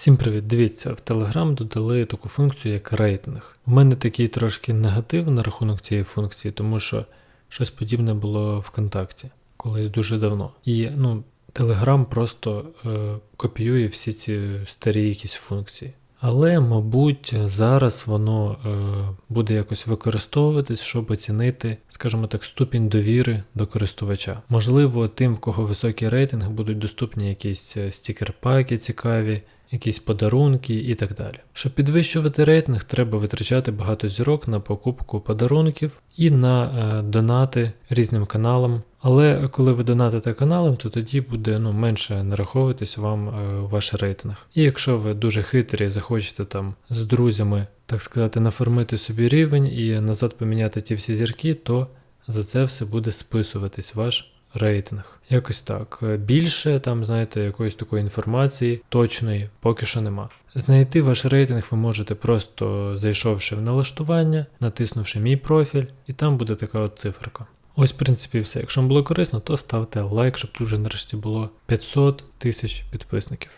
Всім привіт! Дивіться, в Telegram додали таку функцію, як рейтинг. У мене такий трошки негатив на рахунок цієї функції, тому що щось подібне було ВКонтакті колись дуже давно. І ну, Telegram просто е, копіює всі ці старі якісь функції. Але, мабуть, зараз воно е, буде якось використовуватись, щоб оцінити, скажімо так, ступінь довіри до користувача. Можливо, тим, в кого високий рейтинг, будуть доступні якісь е, стікер-паки цікаві, якісь подарунки і так далі. Щоб підвищувати рейтинг, треба витрачати багато зірок на покупку подарунків і на е, донати різним каналам. Але коли ви донатите каналам, то тоді буде ну, менше нараховуватись вам е, ваш рейтинг. І якщо ви дуже хитрі, захочете там з друзями, так сказати, нафармити собі рівень і назад поміняти ті всі зірки, то за це все буде списуватись ваш рейтинг. Якось так. Е, Більше там, знаєте, якоїсь такої інформації точної поки що нема. Знайти ваш рейтинг ви можете просто зайшовши в налаштування, натиснувши мій профіль, і там буде така от циферка. Ось, в принципі, все. Якщо вам було корисно, то ставте лайк, щоб тут вже нарешті було 500 тисяч підписників.